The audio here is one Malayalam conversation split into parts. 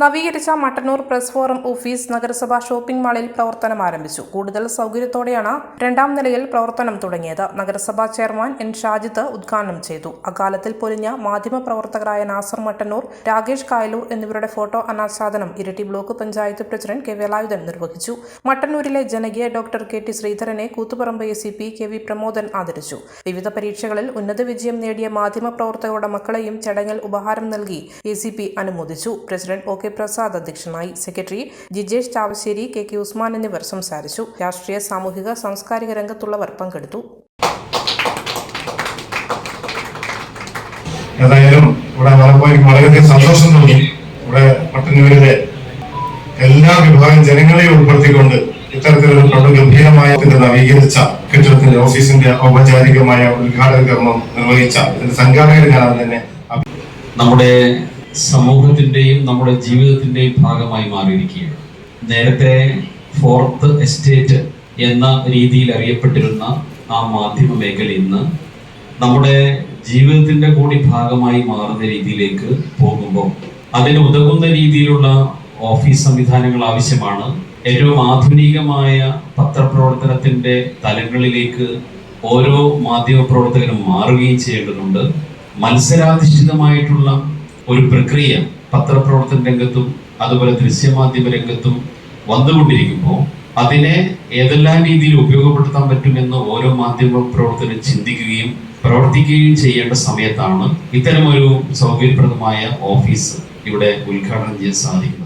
നവീകരിച്ച മട്ടന്നൂർ പ്രസ് ഫോറം ഓഫീസ് നഗരസഭാ ഷോപ്പിംഗ് മാളിൽ പ്രവർത്തനം ആരംഭിച്ചു. കൂടുതൽ സൗകര്യത്തോടെയാണ് രണ്ടാം നിലയിൽ പ്രവർത്തനം തുടങ്ങിയത്. നഗരസഭാ ചെയർമാൻ എൻ ഷാജിത്ത് ഉദ്ഘാടനം ചെയ്തു. അക്കാലത്തിൽ പൊലിഞ്ഞ മാധ്യമപ്രവർത്തകരായ നാസർ മട്ടന്നൂർ രാകേഷ് കായലൂർ എന്നിവരുടെ ഫോട്ടോ അനാച്ഛാദനം Iritty block panchayat president K Velayudhan നിർവഹിച്ചു. മട്ടന്നൂരിലെ ജനകീയ doctor K T ശ്രീധരനെ Koothuparamba A C P K V Pramodan ആദരിച്ചു. വിവിധ പരീക്ഷകളിൽ ഉന്നത വിജയം നേടിയ മാധ്യമപ്രവർത്തകരുടെ മക്കളെയും ചടങ്ങിൽ ഉപഹാരം നൽകി എ സി പി അനുമോദിച്ചു. പ്രസിഡന്റ് ഒ കെ പ്രസാദ് അധ്യക്ഷനായി secretary Jijesh Chavassery K K Usman എന്നിവർ സംസാരിച്ചു. രാഷ്ട്രീയ സാമൂഹിക സാംസ്കാരിക രംഗത്തുള്ളവർ പങ്കെടുത്തു. ഏതായാലും ഇവിടെ വന്നപ്പോൾ എനിക്ക് വളരെയധികം സന്തോഷം തോന്നി. ഇവിടെ പട്ടന്നൂരിലെ എല്ലാ വിഭാഗം ജനങ്ങളെയും ഉൾപ്പെടുത്തിക്കൊണ്ട് ഇത്തരത്തിലൊരു പ്രൗഢ ഗംഭീരമായ നവീകരിച്ച കെട്ടിടത്തിന്റെ ഓഫീസിന്റെ ഔപചാരികമായ ഉദ്ഘാടന കർമ്മം നിർവഹിച്ച ഇതിന്റെ സംഘാടകർ ഞാൻ തന്നെ നമ്മുടെ സമൂഹത്തിന്റെയും നമ്മുടെ ജീവിതത്തിന്റെയും ഭാഗമായി മാറിയിരിക്കുകയാണ്. നേരത്തെ ഫോർത്ത് എസ്റ്റേറ്റ് എന്ന രീതിയിൽ അറിയപ്പെട്ടിരുന്ന ആ മാധ്യമ മേഖല ഇന്ന് നമ്മുടെ ജീവിതത്തിന്റെ കൂടി ഭാഗമായി മാറുന്ന രീതിയിലേക്ക് പോകുമ്പോൾ അതിന് ഉതകുന്ന രീതിയിലുള്ള ഓഫീസ് സംവിധാനങ്ങൾ ആവശ്യമാണ്. ഏറ്റവും ആധുനികമായ പത്രപ്രവർത്തനത്തിന്റെ തലങ്ങളിലേക്ക് ഓരോ മാധ്യമ പ്രവർത്തകരും മാറുകയും ചെയ്യേണ്ടതുണ്ട്. മത്സരാധിഷ്ഠിതമായിട്ടുള്ള ഒരു പ്രക്രിയ പത്രപ്രവർത്തന രംഗത്തും അതുപോലെ ദൃശ്യമാധ്യമ രംഗത്തും വന്നുകൊണ്ടിരിക്കുമ്പോൾ അതിനെ ഏതെല്ലാം രീതിയിൽ ഉപയോഗപ്പെടുത്താൻ പറ്റുമെന്ന് ഓരോ മാധ്യമ പ്രവർത്തകരും ചിന്തിക്കുകയും പ്രവർത്തിക്കുകയും ചെയ്യേണ്ട സമയത്താണ് ഇത്തരമൊരു സൗകര്യപ്രദമായ ഓഫീസ് ഇവിടെ ഉദ്ഘാടനം ചെയ്യാൻ സാധിക്കുന്നത്.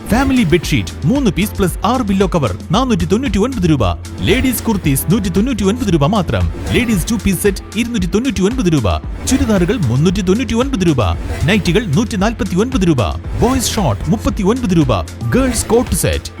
ഫാമിലി ബെഡ്ഷീറ്റ് മൂന്ന് പീസ് പ്ലസ് ആറ് ബില്ലോ കവർ നാനൂറ്റി തൊണ്ണൂറ്റി ഒൻപത് രൂപ. ലേഡീസ് കുർത്തീസ് നൂറ്റി തൊണ്ണൂറ്റി ഒൻപത് രൂപ മാത്രം. ലേഡീസ് ടു പീസ് സെറ്റ് ഇരുന്നൂറ്റി തൊണ്ണൂറ്റി ഒൻപത് രൂപ. ചുരിദാറുകൾ മുന്നൂറ്റി തൊണ്ണൂറ്റി ഒൻപത് രൂപ. നൈറ്റികൾ നൂറ്റി നാൽപ്പത്തി ഒൻപത് രൂപ. ബോയ്സ് ഷോർട്ട് മുപ്പത്തി ഒൻപത് രൂപ. Girls coat set.